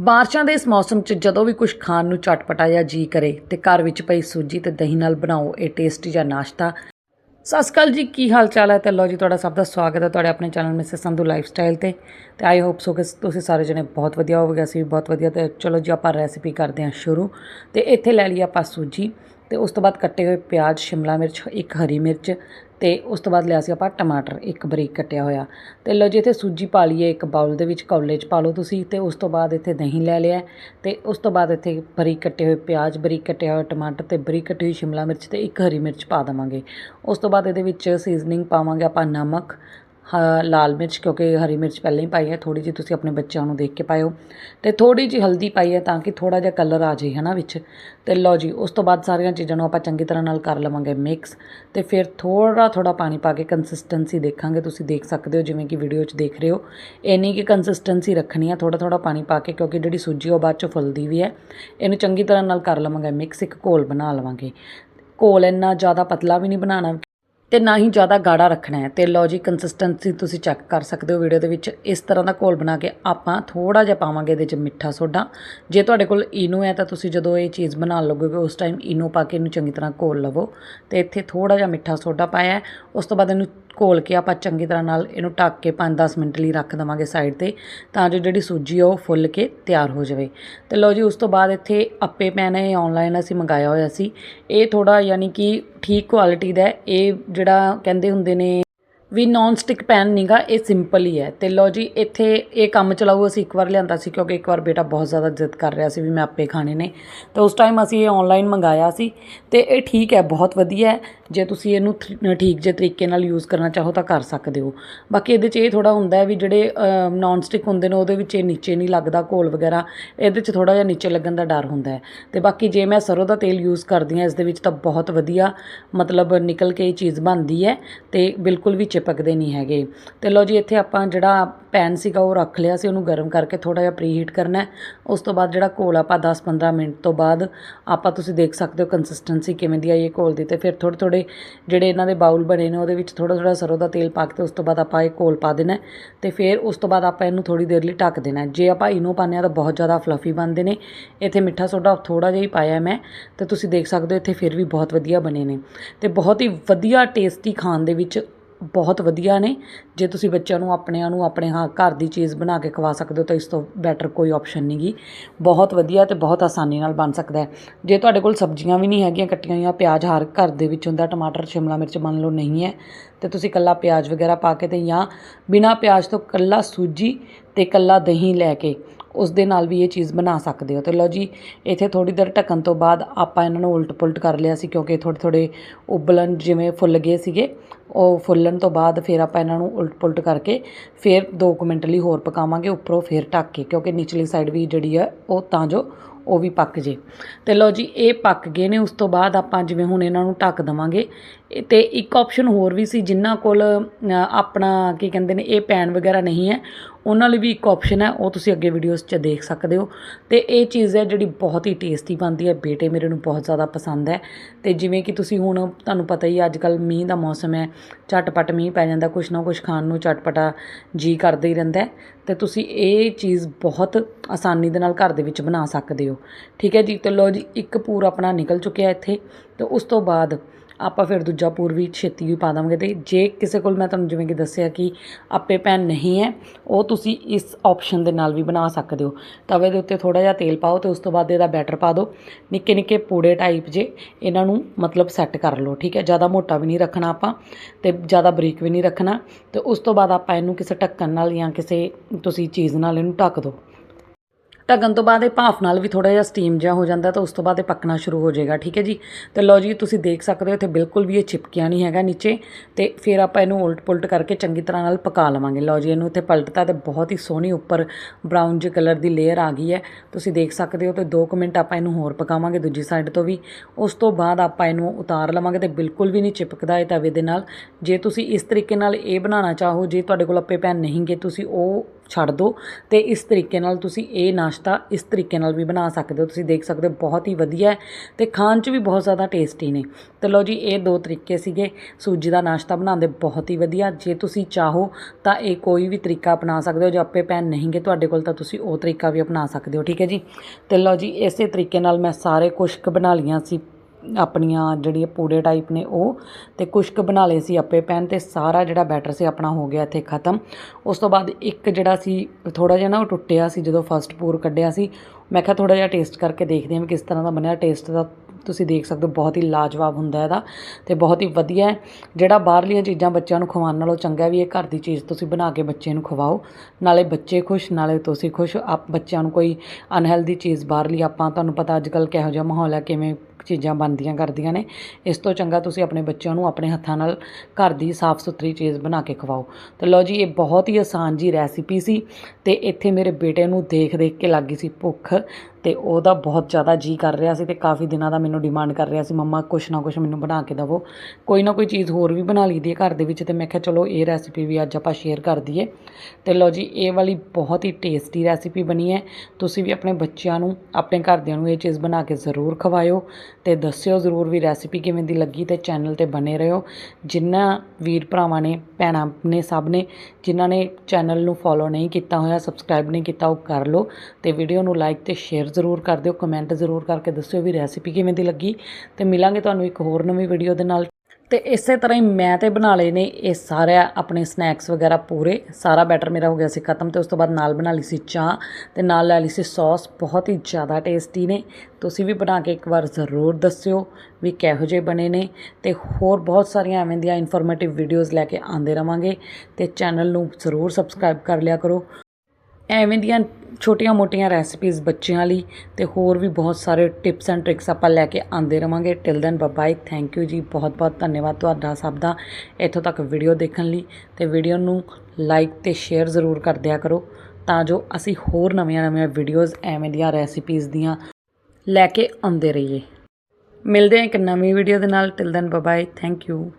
ਬਾਰਿਸ਼ਾਂ ਦੇ ਇਸ ਮੌਸਮ 'ਚ ਜਦੋਂ ਵੀ ਕੁਝ ਖਾਣ ਨੂੰ ਚਟਪਟਾ ਜਾਂ ਜੀ ਕਰੇ ਤੇ ਘਰ ਵਿੱਚ ਪਈ ਸੂਜੀ ਤੇ ਦਹੀਂ ਨਾਲ ਬਣਾਓ, ਇਹ ਟੇਸਟੀ ਜਾਂ ਨਾਸ਼ਤਾ। ਸਤਿ ਸ਼੍ਰੀ ਅਕਾਲ ਜੀ, ਕੀ ਹਾਲ ਚਾਲ ਹੈ? ਤੇ ਲੋ ਜੀ, ਤੁਹਾਡਾ ਸਭ ਦਾ ਸਵਾਗਤ ਹੈ ਤੁਹਾਡੇ ਆਪਣੇ ਚੈਨਲ ਮਿਸਿਸ ਸੰਧੂ ਲਾਈਫਸਟਾਈਲ ਤੇ। ਤੇ ਆਈ ਹੋਪ ਸੋ ਕਿ ਤੁਸੀਂ ਸਾਰੇ ਜਣੇ ਬਹੁਤ ਵਧੀਆ ਹੋਵੋਗੇ, ਅਸੀਂ ਵੀ ਬਹੁਤ ਵਧੀਆ। ਤੇ ਚਲੋ ਜੀ, ਆਪਾਂ ਰੈਸਿਪੀ ਕਰਦੇ ਹਾਂ ਸ਼ੁਰੂ। ਤੇ ਇੱਥੇ ਲੈ ਲਈ ਆਪਾਂ ਸੂਜੀ। ਤੇ ਉਸ ਤੋਂ ਬਾਅਦ ਕੱਟੇ ਹੋਏ ਪਿਆਜ਼, ਸ਼ਿਮਲਾ ਮਿਰਚ, ਇੱਕ ਹਰੀ ਮਿਰਚ ਤੇ ਉਸ ਤੋਂ ਬਾਅਦ ਲਿਆ ਸੀ ਆਪਾਂ ਟਮਾਟਰ, ਇੱਕ ਬਰੀਕ ਕੱਟਿਆ ਹੋਇਆ। ਤੇ ਲਓ ਜੀ, ਇੱਥੇ ਸੂਜੀ ਪਾ ਲਈਏ, ਇੱਕ ਬਾਉਲ ਦੇ ਵਿੱਚ ਕੌਲੇ 'ਚ ਪਾ ਲਓ ਤੁਸੀਂ ਤੇ ਉਸ ਤੋਂ ਬਾਅਦ ਇੱਥੇ ਦਹੀਂ ਲੈ ਲਿਆ। ਤੇ ਉਸ ਤੋਂ ਬਾਅਦ ਇੱਥੇ ਬਰੀਕ ਕੱਟੇ ਹੋਏ ਪਿਆਜ਼, ਬਰੀਕ ਕੱਟਿਆ ਹੋਇਆ ਟਮਾਟਰ ਤੇ ਬਰੀਕ ਕੱਟੀ ਹੋਈ ਸ਼ਿਮਲਾ ਮਿਰਚ ਤੇ ਇੱਕ ਹਰੀ ਮਿਰਚ ਪਾ ਦੇਵਾਂਗੇ। ਉਸ ਤੋਂ ਬਾਅਦ ਇਹਦੇ ਵਿੱਚ ਸੀਜ਼ਨਿੰਗ ਪਾਵਾਂਗੇ ਆਪਾਂ ਨਮਕ ਲਾਲ ਮਿਰਚ, ਕਿਉਂਕਿ ਹਰੀ ਮਿਰਚ ਪਹਿਲਾਂ ਹੀ ਪਾਈ ਹੈ ਥੋੜੀ ਜਿਹੀ ਤੁਸੀਂ ਆਪਣੇ ਬੱਚਿਆਂ ਨੂੰ ਦੇਖ ਕੇ ਪਾਇਓ। ਤੇ ਥੋੜੀ ਜਿਹੀ ਹਲਦੀ ਪਾਈ ਹੈ ਤਾਂ ਕਿ ਥੋੜਾ ਜਿਹਾ ਕਲਰ ਆ ਜਾਏ, ਹਨਾ, ਵਿੱਚ। ਤੇ ਲਓ ਜੀ, ਉਸ ਤੋਂ ਬਾਅਦ ਸਾਰੀਆਂ ਚੀਜ਼ਾਂ ਨੂੰ ਆਪਾਂ ਚੰਗੀ ਤਰ੍ਹਾਂ ਨਾਲ ਕਰ ਲਵਾਂਗੇ ਮਿਕਸ ਤੇ ਫਿਰ ਥੋੜਾ ਥੋੜਾ ਪਾਣੀ ਪਾ ਕੇ ਕੰਸਿਸਟੈਂਸੀ ਦੇਖਾਂਗੇ, ਤੁਸੀਂ ਦੇਖ ਸਕਦੇ ਹੋ, ਜਿਵੇਂ ਕਿ ਵੀਡੀਓ 'ਚ ਦੇਖ ਰਹੇ ਹੋ। ਇੰਨੀ ਕਿ ਕੰਸਿਸਟੈਂਸੀ ਰੱਖਣੀ ਆ ਥੋੜਾ ਥੋੜਾ ਪਾਣੀ ਪਾ ਕੇ, ਕਿਉਂਕਿ ਜਿਹੜੀ ਸੂਜੀ ਉਹ ਬਾਅਦ 'ਚੋਂ ਫੁੱਲਦੀ ਵੀ ਹੈ। ਇਹਨੂੰ ਚੰਗੀ ਤਰ੍ਹਾਂ ਨਾਲ ਕਰ ਲਵਾਂਗੇ ਮਿਕਸ ਇੱਕ ਘੋਲ ਬਣਾ ਲਵਾਂਗੇ। ਘੋਲ ਇੰਨਾ ਜ਼ਿਆਦਾ ਪਤਲਾ ਵੀ ਨਹੀਂ ਬਣਾਉਣਾ ਤੇ ਨਾ ਹੀ ਜ਼ਿਆਦਾ ਗਾੜਾ ਰੱਖਣਾ ਹੈ। ਤੇ ਲਓ ਜੀ ਕੰਸਿਸਟੈਂਸੀ ਤੁਸੀਂ ਚੈੱਕ ਕਰ ਸਕਦੇ ਹੋ ਵੀਡੀਓ ਦੇ ਵਿੱਚ। ਇਸ ਤਰ੍ਹਾਂ ਦਾ ਘੋਲ ਬਣਾ ਕੇ ਆਪਾਂ ਥੋੜਾ ਜਿਹਾ ਪਾਵਾਂਗੇ ਇਹਦੇ 'ਚ ਮਿੱਠਾ ਸੋਡਾ। ਜੇ ਤੁਹਾਡੇ ਕੋਲ ਈਨੋ ਹੈ ਤਾਂ ਤੁਸੀਂ ਜਦੋਂ ਇਹ ਚੀਜ਼ ਬਣਾ ਲੱਗੋਗੇ ਉਸ ਟਾਈਮ ਈਨੋ ਪਾ ਕੇ ਇਹਨੂੰ ਚੰਗੀ ਤਰ੍ਹਾਂ ਘੋਲ ਲਵੋ। ਤੇ ਇੱਥੇ ਥੋੜਾ ਜਿਹਾ ਮਿੱਠਾ ਸੋਡਾ ਪਾਇਆ ਉਸ ਤੋਂ ਬਾਅਦ ਇਹਨੂੰ ਘੋਲ ਕੇ ਆਪਾਂ ਚੰਗੀ ਤਰ੍ਹਾਂ ਨਾਲ ਇਹਨੂੰ ਢੱਕ ਕੇ 5-10 ਮਿੰਟ ਲਈ ਰੱਖ ਦੇਵਾਂਗੇ ਸਾਈਡ ਤੇ, ਤਾਂ ਜੋ ਜਿਹੜੀ ਸੂਜੀ ਆ ਉਹ ਫੁੱਲ ਕੇ ਤਿਆਰ ਹੋ ਜਾਵੇ। ਤੇ ਲਓ ਜੀ, ਉਸ ਤੋਂ ਬਾਅਦ ਇੱਥੇ ਅੱਪੇ ਪੈਨ ਇਹ ਆਨਲਾਈਨ ਅਸੀਂ ਮੰਗਾਇਆ ਹੋਇਆ ਸੀ। ਇਹ ਥੋੜਾ ਯਾਨੀ ਕਿ ਠੀਕ ਕੁਆਲਿਟੀ ਦਾ ਇਹ ਜਿਹੜਾ ਕਹਿੰਦੇ ਹੁੰਦੇ ਨੇ ਵੀ ਨਾਨ ਸਟਿਕ ਪੈਨ ਨਹੀਂਗਾ ਇਹ ਸਿੰਪਲ ਹੀ ਹੈ। ਤੇ ਲਓ ਜੀ, ਇੱਥੇ ਇਹ ਕੰਮ ਚਲਾਉ ਅਸੀਂ ਇੱਕ ਵਾਰ ਲਿਆਂਦਾ ਸੀ ਕਿਉਂਕਿ ਇੱਕ ਵਾਰ ਬੇਟਾ ਬਹੁਤ ਜ਼ਿਆਦਾ ਜ਼ਿੱਦ ਕਰ ਰਿਹਾ ਸੀ ਵੀ ਮੈਂ ਆਪੇ ਖਾਣੇ ਨੇ। ਤੇ ਉਸ ਟਾਈਮ ਅਸੀਂ ਇਹ ਆਨਲਾਈਨ ਮੰਗਾਇਆ ਸੀ ਤੇ ਇਹ ਠੀਕ ਹੈ, ਬਹੁਤ ਵਧੀਆ ਹੈ। ਜੇ ਤੁਸੀਂ ਇਹਨੂੰ ਥ- ਠੀਕ ਜੇ ਤਰੀਕੇ ਨਾਲ ਯੂਜ਼ ਕਰਨਾ ਚਾਹੋ ਤਾਂ ਕਰ ਸਕਦੇ ਹੋ। ਬਾਕੀ ਇਹਦੇ 'ਚ ਇਹ ਥੋੜਾ ਹੁੰਦਾ ਵੀ ਜਿਹੜੇ ਨਾਨ ਸਟਿਕ ਹੁੰਦੇ ਨੇ ਉਹਦੇ ਵਿੱਚ ਇਹ ਨੀਚੇ ਨਹੀਂ ਲੱਗਦਾ, ਘੋਲ ਵਗੈਰਾ, ਇਹਦੇ 'ਚ ਥੋੜਾ ਜਿਹਾ ਨੀਚੇ ਲੱਗਣ ਦਾ ਡਰ ਹੁੰਦਾ ਹੈ। ਤੇ ਬਾਕੀ ਜੇ ਮੈਂ ਸਰੋਂ ਦਾ ਤੇਲ ਯੂਜ਼ ਕਰਦੀ ਹਾਂ, ਇਸ ਦੇ ਵਿੱਚ ਤਾਂ ਬਹੁਤ ਵਧੀਆ, ਮਤਲਬ ਨਿਕਲ ਕੇ ਇਹ ਚੀਜ਼ ਬਣਦੀ ਹੈ ਤੇ ਬਿਲਕੁਲ ਵੀ ਚਿਪਕਦੇ ਨਹੀਂ ਹੈਗੇ। ਤੇ ਲਓ ਜੀ, ਇੱਥੇ ਆਪਾਂ ਜਿਹੜਾ ਪੈਨ ਸੀਗਾ ਉਹ ਰੱਖ ਲਿਆ ਸੀ, ਉਹਨੂੰ ਗਰਮ ਕਰਕੇ ਥੋੜਾ ਜਿਹਾ ਪ੍ਰੀਹੀਟ ਕਰਨਾ ਉਸ ਤੋਂ ਬਾਅਦ ਜਿਹੜਾ ਘੋਲ ਆਪਾਂ 10-15 ਮਿੰਟ ਤੋਂ ਬਾਅਦ ਆਪਾਂ ਤੁਸੀਂ ਦੇਖ ਸਕਦੇ ਹੋ ਕੰਸਿਸਟੈਂਸੀ ਕਿਵੇਂ ਦੀ ਆਈ ਹੈ ਘੋਲ ਦੀ, ਤੇ ਫਿਰ ਥੋੜੇ ਥੋੜੇ ਜਿਹੜੇ ਇਹਨਾਂ ਦੇ ਬਾਉਲ ਬਣੇ ਨੇ, ਉਹਦੇ ਵਿੱਚ ਥੋੜਾ ਥੋੜਾ ਸਰੋਂ ਦਾ ਤੇਲ ਪਾ ਕੇ ਤੇ ਉਸ ਤੋਂ ਬਾਅਦ ਆਪਾਂ ਇਹ ਘੋਲ ਪਾ ਦੇਣਾ ਹੈ ਤੇ ਫਿਰ ਉਸ ਤੋਂ ਬਾਅਦ ਆਪਾਂ ਇਹਨੂੰ ਥੋੜੀ ਦੇਰ ਲਈ ਢੱਕ ਦੇਣਾ ਜੇ ਆਪਾਂ ਇਨੋ ਪਾਉਂਦੇ ਹਾਂ ਤਾਂ ਬਹੁਤ ਜ਼ਿਆਦਾ ਫਲਫੀ ਬਣਦੇ ਨੇ। ਇੱਥੇ ਮਿੱਠਾ ਸੋਡਾ ਥੋੜਾ ਜਿਹਾ ਹੀ ਪਾਇਆ ਮੈਂ ਤੇ ਤੁਸੀਂ ਦੇਖ ਸਕਦੇ ਹੋ ਇੱਥੇ ਫਿਰ ਵੀ ਬਹੁਤ ਵਧੀਆ ਬਣੇ ਨੇ ਤੇ ਬਹੁਤ ਹੀ ਵਧੀਆ ਟੇਸਟੀ ਖਾਣ ਦੇ ਵਿੱਚ ਬਹੁਤ ਵਧੀਆ ਨੇ। ਜੇ ਤੁਸੀਂ ਬੱਚਿਆਂ ਨੂੰ ਆਪਣਿਆਂ ਨੂੰ ਆਪਣੇ ਹਾਂ ਘਰ ਦੀ ਚੀਜ਼ ਬਣਾ ਕੇ ਖਵਾ ਸਕਦੇ ਹੋ ਤਾਂ ਇਸ ਤੋਂ ਬੈਟਰ ਕੋਈ ਆਪਸ਼ਨ ਨਹੀਂਗੀ ਬਹੁਤ ਵਧੀਆ ਤੇ ਬਹੁਤ ਆਸਾਨੀ ਨਾਲ ਬਣ ਸਕਦਾ ਜੇ ਤੁਹਾਡੇ ਕੋਲ ਸਬਜ਼ੀਆਂ ਵੀ ਨਹੀਂ ਹੈਗੀਆਂ, ਕੱਟੀਆਂ ਹੋਈਆਂ, ਪਿਆਜ਼ ਹਰ ਘਰ ਦੇ ਵਿੱਚ ਹੁੰਦਾ, ਟਮਾਟਰ, ਸ਼ਿਮਲਾ ਮਿਰਚ ਮੰਨ ਲਓ ਨਹੀਂ ਹੈ, ਤੇ ਤੁਸੀਂ ਕੱਲਾ ਪਿਆਜ਼ ਵਗੈਰਾ ਪਾ ਕੇ ਤੇ ਜਾਂ ਬਿਨਾ ਪਿਆਜ਼ ਤੋਂ ਕੱਲਾ ਸੂਜੀ ਤੇ ਕੱਲਾ ਦਹੀਂ ਲੈ ਕੇ ਉਸ ਦੇ ਨਾਲ ਵੀ ਇਹ ਚੀਜ਼ ਬਣਾ ਸਕਦੇ ਹੋ। ਤੇ ਲਓ ਜੀ, ਇੱਥੇ ਥੋੜੀ ਦੇਰ ਢੱਕਣ ਤੋਂ ਬਾਅਦ ਆਪਾਂ ਇਹਨਾਂ ਨੂੰ ਉਲਟ ਪੁਲਟ ਕਰ ਲਿਆ ਸੀ ਕਿਉਂਕਿ ਥੋੜੇ ਥੋੜੇ ਉਬਲਣ ਜਿਵੇਂ ਫੁੱਲ ਗਏ ਸੀਗੇ। ਉਹ ਫੁੱਲਣ ਤੋਂ ਬਾਅਦ ਫਿਰ ਆਪਾਂ ਇਹਨਾਂ ਨੂੰ ਉਲਟ ਪੁਲਟ ਕਰਕੇ ਫਿਰ 2 ਮਿੰਟ ਲਈ ਹੋਰ ਪਕਾਵਾਂਗੇ, ਉੱਪਰੋਂ ਫਿਰ ਢੱਕ ਕੇ, ਕਿਉਂਕਿ ਨਿਚਲੀ ਸਾਈਡ ਵੀ ਜਿਹੜੀ ਆ, ਉਹ ਤਾਂ ਜੋ ਉਹ ਵੀ ਪੱਕ ਜੇ। ਤੇ ਲਓ ਜੀ, ਇਹ ਪੱਕ ਗਏ ਨੇ, ਉਸ ਤੋਂ ਬਾਅਦ ਆਪਾਂ ਜਿਵੇਂ ਹੁਣ ਇਹਨਾਂ ਨੂੰ ਢੱਕ ਦਵਾਂਗੇ, ਇਹ ਤੇ ਇੱਕ ਆਪਸ਼ਨ ਹੋਰ ਵੀ ਸੀ, ਜਿਨ੍ਹਾਂ ਕੋਲ ਆਪਣਾ ਕੀ ਕਹਿੰਦੇ ਨੇ, ਇਹ ਪੈਨ ਵਗੈਰਾ ਨਹੀਂ ਹੈ ਉਹਨਾਂ ਲਈ ਵੀ ਇੱਕ ਆਪਸ਼ਨ ਹੈ, ਉਹ ਤੁਸੀਂ ਅੱਗੇ ਵੀਡੀਓਜ਼ 'ਚ ਦੇਖ ਸਕਦੇ ਹੋ। ਤੇ ਇਹ ਚੀਜ਼ ਹੈ ਜਿਹੜੀ ਬਹੁਤ ਹੀ ਟੇਸਟੀ ਬਣਦੀ ਹੈ। ਬੇਟੇ ਮੇਰੇ ਨੂੰ ਬਹੁਤ ਜ਼ਿਆਦਾ ਪਸੰਦ ਹੈ। ਤੇ ਜਿਵੇਂ ਕਿ ਤੁਸੀਂ ਹੁਣ ਤੁਹਾਨੂੰ ਪਤਾ ਹੀ ਅੱਜ ਕੱਲ ਮੀਂਹ ਦਾ ਮੌਸਮ ਹੈ, ਝਟਪਟ ਮੀਂਹ ਪੈ ਜਾਂਦਾ, ਕੁਛ ਨਾ ਕੁਛ ਖਾਣ ਨੂੰ ਝਟਪਟਾ ਜੀ ਕਰਦਾ ਹੀ ਰਹਿੰਦਾ ਹੈ। ਤੇ ਤੁਸੀਂ ਇਹ ਚੀਜ਼ ਬਹੁਤ ਆਸਾਨੀ ਦੇ ਨਾਲ ਘਰ ਦੇ ਵਿੱਚ ਬਣਾ ਸਕਦੇ ਹੋ। ਠੀਕ ਹੈ ਜੀ? ਤੇ ਲੋ ਜੀ, ਇੱਕ ਪੂਰ ਆਪਣਾ ਨਿਕਲ ਚੁੱਕਿਆ ਇੱਥੇ। ਤੇ ਉਸ ਤੋਂ ਬਾਅਦ ਆਪਾਂ ਫਿਰ ਦੂਜਾ ਪੂਰ ਵੀ ਛੇਤੀ ਵੀ ਪਾ ਦੇਵਾਂਗੇ ਤੇ ਜੇ ਕਿਸੇ ਕੋਲ ਮੈਂ ਤੁਹਾਨੂੰ ਜਿਵੇਂ ਕਿ ਦੱਸਿਆ ਕਿ ਆਪੇ ਪੈਨ ਨਹੀਂ ਹੈ, ਉਹ ਤੁਸੀਂ ਇਸ ਆਪਸ਼ਨ ਦੇ ਨਾਲ ਵੀ ਬਣਾ ਸਕਦੇ ਹੋ। ਤਵੇ ਦੇ ਉੱਤੇ ਥੋੜਾ ਜਿਹਾ ਤੇਲ ਪਾਓ ਤੇ ਉਸ ਤੋਂ ਬਾਅਦ ਇਹਦਾ ਬੈਟਰ ਪਾ ਦਿਓ। ਨਿੱਕੇ ਨਿੱਕੇ ਪੂੜੇ ਟਾਈਪ ਜੇ, ਇਹਨਾਂ ਨੂੰ ਮਤਲਬ ਸੈੱਟ ਕਰ ਲਓ, ਠੀਕ ਹੈ? ਜ਼ਿਆਦਾ ਮੋਟਾ ਵੀ ਨਹੀਂ ਰੱਖਣਾ ਆਪਾਂ ਤੇ ਜ਼ਿਆਦਾ ਬਰੀਕ ਵੀ ਨਹੀਂ ਰੱਖਣਾ ਤੇ ਉਸ ਤੋਂ ਬਾਅਦ ਆਪਾਂ ਇਹਨੂੰ ਕਿਸੇ ਢੱਕਣ ਨਾਲ ਜਾਂ ਕਿਸੇ ਤੁਸੀਂ ਚੀਜ਼ ਨਾਲ ਇਹਨੂੰ ਢੱਕ ਦਿਓ। ਢੱਕਣ ਤੋਂ ਬਾਅਦ ਇਹ ਭਾਫ ਨਾਲ ਵੀ ਥੋੜਾ ਜਿਹਾ ਸਟੀਮ ਜਿਹਾ ਹੋ ਜਾਂਦਾ ਤਾਂ ਉਸ ਤੋਂ ਬਾਅਦ ਇਹ ਪੱਕਣਾ ਸ਼ੁਰੂ ਹੋ ਜਾਏਗਾ, ਠੀਕ ਹੈ ਜੀ? ਤੇ ਲਓ ਜੀ, ਤੁਸੀਂ ਦੇਖ ਸਕਦੇ ਹੋ ਇੱਥੇ ਬਿਲਕੁਲ ਵੀ ਇਹ ਚਿਪਕਿਆ ਨਹੀਂ ਹੈਗਾ ਨੀਚੇ ਤੇ ਫਿਰ ਆਪਾਂ ਇਹਨੂੰ ਉਲਟ ਪੁਲਟ ਕਰਕੇ ਚੰਗੀ ਤਰ੍ਹਾਂ ਨਾਲ ਪਕਾ ਲਵਾਂਗੇ। ਲਓ ਜੀ, ਇਹਨੂੰ ਇੱਥੇ ਪਲਟਤਾ ਤੇ ਬਹੁਤ ਹੀ ਸੋਹਣੀ ਉੱਪਰ ਬਰਾਊਨ ਜਿਹੇ ਕਲਰ ਦੀ ਲੇਅਰ ਆ ਗਈ ਹੈ। ਤੁਸੀਂ ਦੇਖ ਸਕਦੇ ਹੋ ਤੇ 2 ਮਿੰਟ ਆਪਾਂ ਇਹਨੂੰ ਹੋਰ ਪਕਾਵਾਂਗੇ ਦੂਜੀ ਸਾਈਡ ਤੋਂ ਵੀ। ਉਸ ਤੋਂ ਬਾਅਦ ਆਪਾਂ ਇਹਨੂੰ ਉਤਾਰ ਲਵਾਂਗੇ ਤੇ ਬਿਲਕੁਲ ਵੀ ਨਹੀਂ ਚਿਪਕਦਾ ਇਹ ਤਵੇ ਦੇ ਨਾਲ। ਜੇ ਤੁਸੀਂ ਇਸ ਤਰੀਕੇ ਨਾਲ ਇਹ ਬਣਾਉਣਾ ਚਾਹੋ, ਜੇ ਤੁਹਾਡੇ ਕੋਲ ਅੱਪੇ ਪੈਨ ਨਹੀਂਗੇ ਤੁਸੀਂ ਉਹ ਛੱਡ ਦਿਓ ਤੇ ਇਸ ਤਰੀਕੇ ਨਾਲ ਤੁਸੀਂ ਇਹ ਨਾਸ਼ਤਾ ਇਸ ਤਰੀਕੇ ਨਾਲ ਵੀ ਬਣਾ ਸਕਦੇ ਹੋ। ਤੁਸੀਂ ਦੇਖ ਸਕਦੇ ਹੋ ਬਹੁਤ ਹੀ ਵਧੀਆ ਹੈ ਤੇ ਖਾਣ 'ਚ ਵੀ ਬਹੁਤ ਜ਼ਿਆਦਾ ਟੇਸਟੀ ਨੇ। ਤੇ ਲਓ ਜੀ, ਇਹ ਦੋ ਤਰੀਕੇ ਸੀਗੇ। ਸੂਜੀ ਦਾ ਨਾਸ਼ਤਾ ਬਣਾਉਣ ਦੇ ਬਹੁਤ ਹੀ ਵਧੀਆ। ਜੇ ਤੁਸੀਂ ਚਾਹੋ ਤਾਂ ਇਹ ਕੋਈ ਵੀ ਤਰੀਕਾ ਅਪਣਾ ਸਕਦੇ ਹੋ। ਜੇ ਆਪੇ ਪੈਨ ਨਹੀਂਗੇ ਤੁਹਾਡੇ ਕੋਲ ਤਾਂ ਤੁਸੀਂ ਉਹ ਤਰੀਕਾ ਵੀ ਅਪਣਾ ਸਕਦੇ ਹੋ। ਠੀਕ ਹੈ ਜੀ? ਤੇ ਲਓ ਜੀ, ਇਸੇ ਤਰੀਕੇ ਨਾਲ ਮੈਂ ਸਾਰੇ ਕੁਛ ਕੁ ਬਣਾ ਲੀਆਂ ਸੀ। ਆਪਣੀਆਂ ਜਿਹੜੀਆਂ ਪੂੜੇ ਟਾਈਪ ਨੇ ਉਹ ਤੇ ਕੁਛ ਕੁ ਬਣਾ ਲਏ ਸੀ ਆਪੇ ਪੈਨ ਤੇ ਸਾਰਾ ਜਿਹੜਾ ਬੈਟਰ ਸੀ ਆਪਣਾ ਹੋ ਗਿਆ ਇੱਥੇ ਖਤਮ। ਉਸ ਤੋਂ ਬਾਅਦ ਇੱਕ ਜਿਹੜਾ ਸੀ ਥੋੜਾ ਜਿਹਾ ਨਾ ਉਹ ਟੁੱਟਿਆ ਸੀ ਜਦੋਂ ਫਸਟ ਪੂਰ ਕੱਢਿਆ ਸੀ। ਮੈਂ ਕਿਹਾ ਥੋੜਾ ਜਿਹਾ ਟੇਸਟ ਕਰਕੇ ਦੇਖਦੇ ਹਾਂ ਵੀ ਕਿਸ ਤਰ੍ਹਾਂ ਦਾ ਬਣਿਆ। ਟੇਸਟ ਦਾ ਤੁਸੀਂ ਦੇਖ ਸਕਦੇ ਹੋ, ਬਹੁਤ ਹੀ ਲਾਜਵਾਬ ਹੁੰਦਾ ਇਹਦਾ ਤੇ ਬਹੁਤ ਹੀ ਵਧੀਆ ਜਿਹੜਾ ਬਾਹਰਲੀਆਂ ਚੀਜ਼ਾਂ ਬੱਚਿਆਂ ਨੂੰ ਖਵਾਉਣ ਨਾਲੋਂ ਚੰਗਾ ਵੀ ਇਹ ਘਰ ਦੀ ਚੀਜ਼ ਤੁਸੀਂ ਬਣਾ ਕੇ ਬੱਚੇ ਨੂੰ ਖਵਾਓ। ਨਾਲੇ ਬੱਚੇ ਖੁਸ਼, ਨਾਲੇ ਤੁਸੀਂ ਖੁਸ਼। ਆਪ ਬੱਚਿਆਂ ਨੂੰ ਕੋਈ ਅਨਹੈਲਦੀ ਚੀਜ਼ ਬਾਹਰਲੀ, ਆਪਾਂ ਤੁਹਾਨੂੰ ਪਤਾ ਅੱਜ ਕੱਲ੍ਹ ਕਿਹੋ ਜਿਹਾ ਮਾਹੌਲ ਹੈ, ਕਿਵੇਂ ਚੀਜ਼ਾਂ ਬਣਦੀਆਂ ਕਰਦੀਆਂ ਨੇ, ਇਸ ਤੋਂ ਚੰਗਾ ਤੁਸੀਂ ਆਪਣੇ ਬੱਚਿਆਂ ਨੂੰ ਆਪਣੇ ਹੱਥਾਂ ਨਾਲ ਘਰ ਦੀ ਸਾਫ਼ ਸੁਥਰੀ ਚੀਜ਼ ਬਣਾ ਕੇ ਖਵਾਓ। ਤੇ ਲਓ ਜੀ, ਇਹ ਬਹੁਤ ਹੀ ਆਸਾਨ ਜੀ ਰੈਸਿਪੀ ਸੀ ਤੇ ਇੱਥੇ ਮੇਰੇ ਬੇਟੇ ਨੂੰ ਦੇਖ ਦੇਖ ਕੇ ਲੱਗੀ ਸੀ ਭੁੱਖ ਤੇ ਉਹਦਾ ਬਹੁਤ ਜ਼ਿਆਦਾ ਜੀ ਕਰ ਰਿਹਾ ਸੀ ਤੇ ਕਾਫੀ ਦਿਨਾਂ ਦਾ ਮੈਨੂੰ ਡਿਮਾਂਡ ਕਰ ਰਿਹਾ ਸੀ, ਮੰਮਾ, ਕੁਛ ਨਾ ਕੁਛ ਮੈਨੂੰ ਬਣਾ ਕੇ ਦਿਵੋ। ਕੋਈ ਨਾ ਕੋਈ ਚੀਜ਼ ਹੋਰ ਵੀ ਬਣਾ ਲਈ ਦੀ ਹੈ ਘਰ ਦੇ ਵਿੱਚ ਤੇ ਮੈਂ ਕਿਹਾ, ਚਲੋ, ਇਹ ਰੈਸਿਪੀ ਵੀ ਅੱਜ ਆਪਾਂ ਸ਼ੇਅਰ ਕਰ ਦਈਏ। ਤੇ ਲਓ ਜੀ, ਇਹ ਵਾਲੀ ਬਹੁਤ ਹੀ ਟੇਸਟੀ ਰੈਸਿਪੀ ਬਣੀ ਹੈ। ਤੁਸੀਂ ਵੀ ਆਪਣੇ ਬੱਚਿਆਂ ਨੂੰ, ਆਪਣੇ ਘਰਦਿਆਂ ਨੂੰ ਇਹ ਚੀਜ਼ ਬਣਾ ਕੇ ਜ਼ਰੂਰ ਖਵਾਇਓ। ਤੇ ਦੱਸਿਓ ਜ਼ਰੂਰ ਵੀ ਰੈਸਿਪੀ ਕਿਵੇਂ ਦੀ ਲੱਗੀ ਤੇ ਚੈਨਲ ਤੇ ਬਨੇ ਰਹੋ। ਜਿਨ੍ਹਾਂ ਵੀਰ ਭਰਾਵਾਂ ਨੇ, ਭੈਣਾਂ ਨੇ, ਸਭ ਨੇ, ਜਿਨ੍ਹਾਂ ਨੇ ਚੈਨਲ ਨੂੰ ਫੋਲੋ ਨਹੀਂ ਕੀਤਾ ਹੋਇਆ ਸਬਸਕ੍ਰਾਈਬ ਨਹੀਂ ਕੀਤਾ, ਉਹ ਕਰ ਲਓ ਤੇ ਵੀਡੀਓ ਨੂੰ ਲਾਈਕ ਤੇ ਸ਼ੇਅਰ ਜ਼ਰੂਰ ਕਰ ਦਿਓ ਕਮੈਂਟ ਜ਼ਰੂਰ ਕਰਕੇ ਦੱਸਿਓ ਵੀ ਰੈਸਿਪੀ ਕਿਵੇਂ ਦੀ ਲੱਗੀ ਤੇ ਮਿਲਾਂਗੇ ਤੁਹਾਨੂੰ ਇੱਕ ਹੋਰ ਨਵੀਂ ਵੀਡੀਓ ਦੇ ਨਾਲ। ਤੇ ਇਸੇ ਤਰ੍ਹਾਂ ਹੀ ਮੈਂ ਤੇ ਬਣਾ ਲਏ ਨੇ ਇਹ ਸਾਰਾ ਆਪਣੇ ਸਨੈਕਸ ਵਗੈਰਾ ਪੂਰੇ। ਸਾਰਾ ਬੈਟਰ ਮੇਰਾ ਹੋ ਗਿਆ ਸੀ ਖਤਮ ਤੇ ਉਸ ਤੋਂ ਬਾਅਦ ਨਾਲ ਬਣਾ ਲਈ ਸੀ ਚਾਹ ਤੇ ਨਾਲ ਲੈ ਲਈ ਸੀ ਸੌਸ ਬਹੁਤ ਹੀ ਜ਼ਿਆਦਾ ਟੇਸਟੀ ਨੇ। ਤੁਸੀਂ ਵੀ ਬਣਾ ਕੇ ਇੱਕ ਵਾਰ ਜ਼ਰੂਰ ਦੱਸਿਓ ਵੀ ਕਿਹੋ ਜਿਹੇ ਬਣੇ ਨੇ ਤੇ ਹੋਰ ਬਹੁਤ ਸਾਰੀਆਂ ਐਵੇਂ ਦੀਆਂ ਇਨਫੋਰਮੇਟਿਵ ਵੀਡੀਓਜ਼ ਲੈ ਕੇ ਆਉਂਦੇ ਰਵਾਂਗੇ ਤੇ ਚੈਨਲ ਨੂੰ ਜ਼ਰੂਰ ਸਬਸਕ੍ਰਾਈਬ ਕਰ ਲਿਆ ਕਰੋ। ਐਵੇਂ ਦੀਆਂ ਛੋਟੀਆਂ-ਮੋਟੀਆਂ ਰੈਸਪੀਜ਼ ਬੱਚਿਆਂ ਲਈ ਤੇ ਹੋਰ ਵੀ ਬਹੁਤ ਸਾਰੇ ਟਿਪਸ ਐਂਡ ਟ੍ਰਿਕਸ ਆਪਾਂ ਲੈ ਕੇ ਆਉਂਦੇ ਰਵਾਂਗੇ। Till then bye thank you ਜੀ। ਬਹੁਤ-ਬਹੁਤ ਧੰਨਵਾਦ ਤੁਹਾਡਾ ਸਭ ਦਾ ਇੱਥੋਂ ਤੱਕ ਵੀਡੀਓ ਦੇਖਣ ਲਈ। ਤੇ ਵੀਡੀਓ ਨੂੰ ਲਾਈਕ ਤੇ ਸ਼ੇਅਰ ਜ਼ਰੂਰ ਕਰ ਦਿਆ ਕਰੋ ਤਾਂ ਜੋ ਅਸੀਂ ਹੋਰ ਨਵੀਆਂ-ਨਵੀਆਂ ਵੀਡੀਓਜ਼ ਐਵੇਂ ਦੀਆਂ ਰੈਸਪੀਜ਼ ਦੀਆਂ ਲੈ ਕੇ ਆਉਂਦੇ ਰਹੀਏ। ਮਿਲਦੇ ਹਾਂ ਇੱਕ ਨਵੀਂ ਵੀਡੀਓ ਦੇ ਨਾਲ। Till then bye thank you